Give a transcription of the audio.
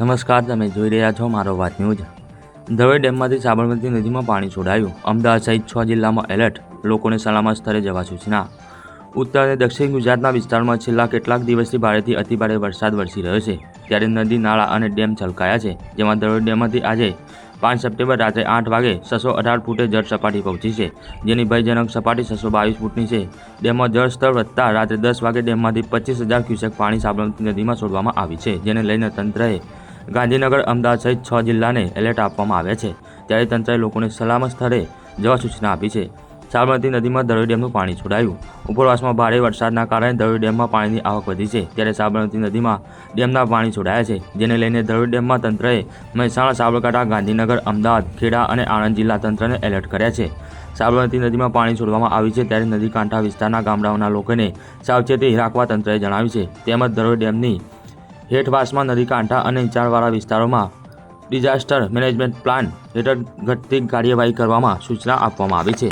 નમસ્કાર, તમે જોઈ રહ્યા છો મારો વાત ન્યૂઝ. ધરોઈ ડેમમાંથી સાબરમતી નદીમાં પાણી છોડાયું. અમદાવાદ સહિત છ જિલ્લામાં એલર્ટ. લોકોને સલામત સ્થળે જવા સૂચના. ઉત્તર અને દક્ષિણ ગુજરાતના વિસ્તારમાં છેલ્લા કેટલાક દિવસથી ભારેથી અતિભારે વરસાદ વરસી રહ્યો છે. ત્યારે નદી, નાળા અને ડેમ છલકાયા છે, જેમાં ધરોઈ ડેમમાંથી આજે પાંચ સપ્ટેમ્બર રાત્રે આઠ વાગે છસો અઢાર ફૂટે જળ સપાટી પહોંચી છે. જેની ભયજનક સપાટી છસો બાવીસ ફૂટની છે. ડેમમાં જળ સ્તર વધતા રાત્રે દસ વાગે ડેમમાંથી પચીસ હજાર ક્યુસેક પાણી સાબરમતી નદીમાં છોડવામાં આવી છે, જેને લઈને તંત્રએ ગાંધીનગર અમદાવાદ સહિત છ જિલ્લાને એલર્ટ આપવામાં આવ્યા છે. ત્યારે તંત્રએ લોકોને સલામત સ્થળે જવા સૂચના આપી છે. સાબરમતી નદીમાં દરોઈ ડેમનું પાણી છોડાયું. ઉપરવાસમાં ભારે વરસાદના કારણે દરોઈ ડેમમાં પાણીની આવક વધી છે. ત્યારે સાબરમતી નદીમાં ડેમના પાણી છોડાયા છે. જેને લઈને દરોઈ ડેમમાં તંત્રએ મહેસાણા, સાબરકાંઠા, ગાંધીનગર, અમદાવાદ, ખેડા અને આણંદ જિલ્લા તંત્રને એલર્ટ કર્યા છે. સાબરમતી નદીમાં પાણી છોડવામાં આવ્યું છે ત્યારે નદી કાંઠા વિસ્તારના ગામડાઓના લોકોને સાવચેતી રાખવા તંત્રએ જણાવ્યું છે. તેમજ દરોઈ ડેમની હેઠવાસમાં નદી કાંઠા અને નીચાણવાળા વિસ્તારોમાં ડિઝાસ્ટર મેનેજમેન્ટ પ્લાન હેઠળ ઘટતી કાર્યવાહી કરવામાં સૂચના આપવામાં આવી છે.